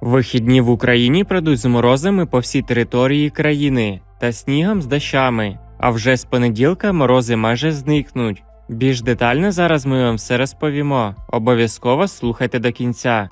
Вихідні в Україні пройдуть з морозами по всій території країни та снігом з дощами. А вже з понеділка морози майже зникнуть. Більш детально зараз ми вам все розповімо. Обов'язково слухайте до кінця.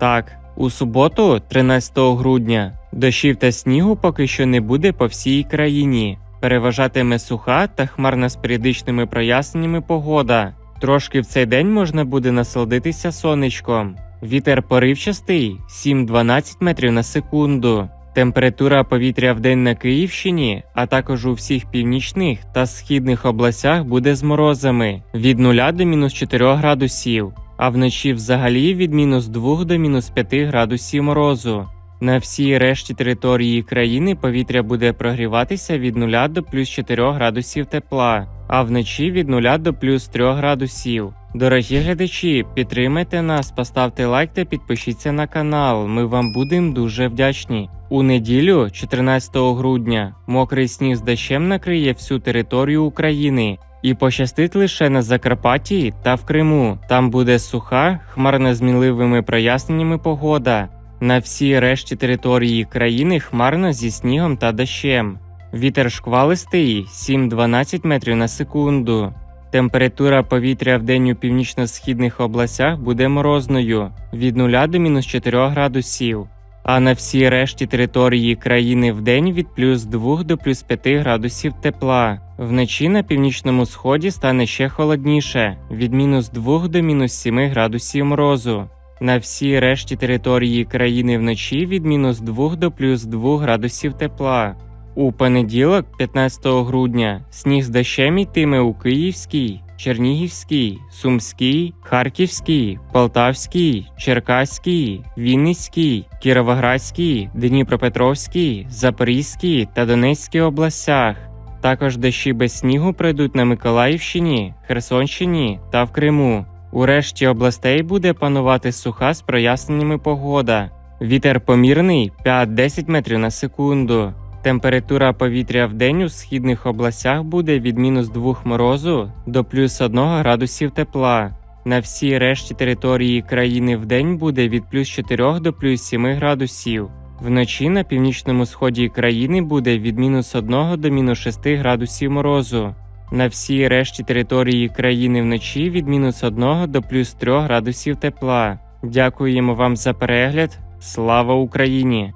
Так, у суботу, 13 грудня, дощів та снігу поки що не буде по всій країні. Переважатиме суха та хмарна з періодичними проясненнями погода. Трошки в цей день можна буде насолодитися сонечком. Вітер поривчастий 7-12 метрів на секунду. Температура повітря в день на Київщині, а також у всіх північних та східних областях буде з морозами від 0 до мінус 4 градусів, а вночі взагалі від мінус 2 до мінус 5 градусів морозу. На всій решті території країни повітря буде прогріватися від 0 до плюс 4 градусів тепла, а вночі від 0 до плюс 3 градусів. Дорогі глядачі, підтримайте нас, поставте лайк та підпишіться на канал. Ми вам будемо дуже вдячні. У неділю, 14 грудня, мокрий сніг з дощем накриє всю територію України. І пощастить лише на Закарпатті та в Криму. Там буде суха, хмарна з мінливими проясненнями погода. На всій решті території країни хмарно зі снігом та дощем. Вітер шквалистий 7-12 метрів на секунду. Температура повітря в день у північно-східних областях буде морозною від 0 до мінус 4 градусів, а на всій решті території країни в день від плюс 2 до плюс 5 градусів тепла. Вночі на північному сході стане ще холодніше від мінус 2 до мінус 7 градусів морозу. На всій решті території країни вночі від мінус 2 до плюс 2 градусів тепла. У понеділок, 15 грудня, сніг з дощем йтиме у Київській, Чернігівській, Сумській, Харківській, Полтавській, Черкаській, Вінницькій, Кіровоградській, Дніпропетровській, Запорізькій та Донецькій областях. Також дощі без снігу пройдуть на Миколаївщині, Херсонщині та в Криму. У решті областей буде панувати суха з проясненнями погода. Вітер помірний 5-10 метрів на секунду. Температура повітря в день у східних областях буде від мінус 2 морозу до плюс 1 градусів тепла. На всій решті території країни в день буде від плюс 4 до плюс 7 градусів. Вночі на північному сході країни буде від мінус 1 до мінус 6 градусів морозу. На всій решті території країни вночі від мінус 1 до плюс 3 градусів тепла. Дякуємо вам за перегляд. Слава Україні!